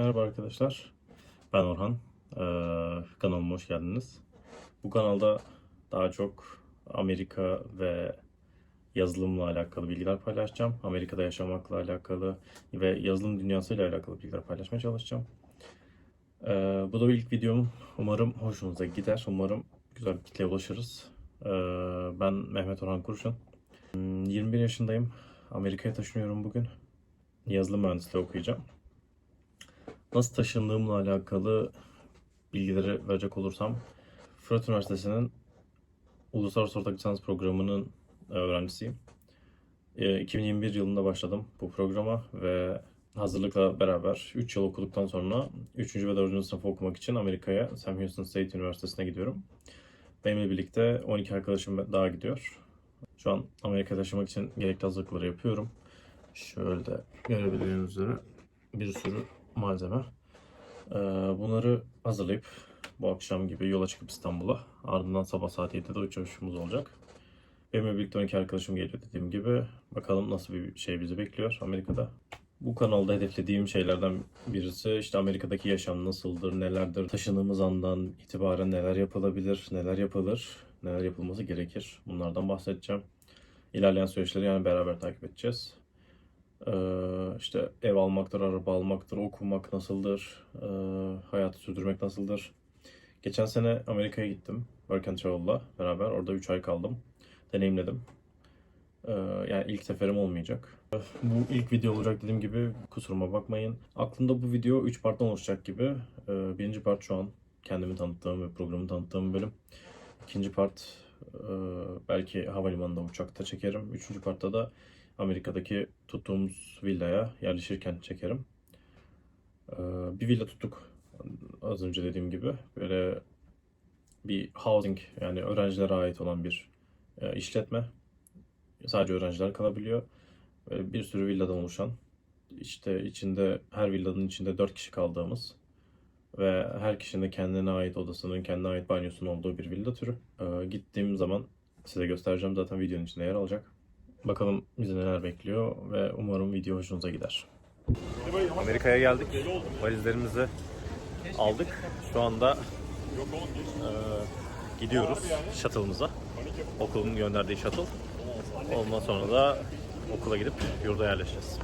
Merhaba arkadaşlar. Ben Orhan. Ee, kanalıma hoş geldiniz. Bu kanalda daha çok Amerika ve yazılımla alakalı bilgiler paylaşacağım. Amerika'da yaşamakla alakalı ve yazılım dünyasıyla alakalı bilgiler paylaşmaya çalışacağım. Ee, bu da ilk videom. Umarım hoşunuza gider. Umarım güzel bir kitleye ulaşırız. Ee, ben Mehmet Orhan Kurşun. Hmm, 21 yaşındayım. Amerika'ya taşınıyorum bugün. Yazılım mühendisliği okuyacağım. Nasıl taşındığımla alakalı bilgileri verecek olursam Fırat Üniversitesi'nin Uluslararası Ortak Lisans Programı'nın e, öğrencisiyim. E, 2021 yılında başladım bu programa ve hazırlıkla beraber 3 yıl okuduktan sonra 3. ve 4. sınıf okumak için Amerika'ya Sam Houston State Üniversitesi'ne gidiyorum. Benimle birlikte 12 arkadaşım daha gidiyor. Şu an Amerika'ya taşımak için gerekli hazırlıkları yapıyorum. Şöyle görebildiğiniz üzere bir sürü malzeme. Ee, bunları hazırlayıp bu akşam gibi yola çıkıp İstanbul'a. Ardından sabah saat 7'de uçuşumuz olacak. Benimle birlikte 12 arkadaşım geliyor dediğim gibi. Bakalım nasıl bir şey bizi bekliyor Amerika'da. Bu kanalda hedeflediğim şeylerden birisi işte Amerika'daki yaşam nasıldır, nelerdir, taşındığımız andan itibaren neler yapılabilir, neler yapılır, neler yapılması gerekir. Bunlardan bahsedeceğim. İlerleyen süreçleri yani beraber takip edeceğiz. Ee, işte ev almaktır, araba almaktır, okumak nasıldır, ee, hayatı sürdürmek nasıldır. Geçen sene Amerika'ya gittim. Work and Travel'la beraber. Orada 3 ay kaldım. Deneyimledim. Ee, yani ilk seferim olmayacak. Bu ilk video olacak dediğim gibi kusuruma bakmayın. Aklımda bu video 3 parttan oluşacak gibi. Ee, birinci part şu an kendimi tanıttığım ve programı tanıttığım bölüm. İkinci part e, belki havalimanında uçakta çekerim. Üçüncü partta da Amerika'daki tuttuğumuz villaya yerleşirken çekerim. Ee, bir villa tuttuk az önce dediğim gibi. Böyle bir housing yani öğrencilere ait olan bir e, işletme. Sadece öğrenciler kalabiliyor. Böyle bir sürü villadan oluşan işte içinde her villanın içinde 4 kişi kaldığımız ve her kişinin de kendine ait odasının, kendine ait banyosunun olduğu bir villa türü. Ee, gittiğim zaman size göstereceğim zaten videonun içinde yer alacak. Bakalım bizi neler bekliyor ve umarım video hoşunuza gider. Amerika'ya geldik. Valizlerimizi aldık. Şu anda e, gidiyoruz shuttle'ımıza. Okulun gönderdiği shuttle. Ondan sonra da okula gidip yurda yerleşeceğiz.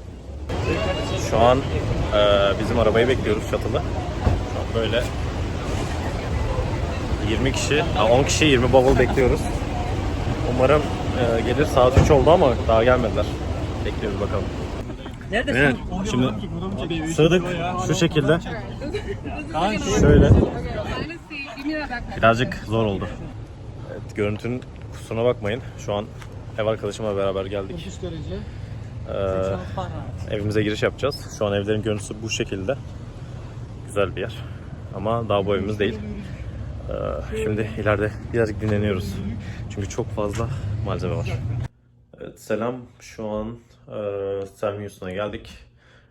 Şu an e, bizim arabayı bekliyoruz shuttle'ı. Böyle 20 kişi, ha, 10 kişi 20 bavul bekliyoruz. Umarım gelir saat 3 oldu ama daha gelmediler. Bekliyoruz bakalım. Evet, şimdi sığdık şu şekilde. Şöyle. Birazcık zor oldu. Evet, görüntünün kusuruna bakmayın. Şu an ev arkadaşımla beraber geldik. Ee, evimize giriş yapacağız. Şu an evlerin görüntüsü bu şekilde. Güzel bir yer. Ama daha bu evimiz değil. Ee, şimdi ileride birazcık dinleniyoruz. Çünkü çok fazla malzeme var. Evet, selam. Şu an e, Houston'a geldik.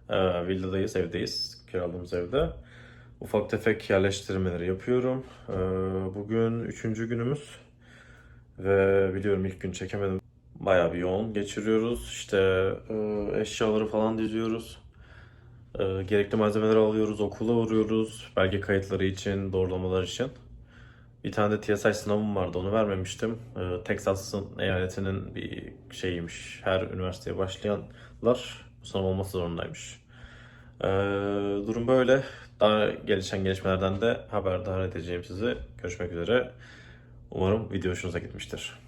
E, villadayız, evdeyiz. Kiraladığımız evde. Ufak tefek yerleştirmeleri yapıyorum. E, bugün üçüncü günümüz. Ve biliyorum ilk gün çekemedim. Bayağı bir yoğun geçiriyoruz. İşte e, eşyaları falan diziyoruz. E, gerekli malzemeleri alıyoruz, okula uğruyoruz. Belge kayıtları için, doğrulamalar için. Bir tane de TSI sınavım vardı onu vermemiştim. Ee, Texas'ın eyaletinin bir şeyiymiş. Her üniversiteye başlayanlar bu sınav olması zorundaymış. Ee, durum böyle. Daha gelişen gelişmelerden de haberdar edeceğim sizi. Görüşmek üzere. Umarım video hoşunuza gitmiştir.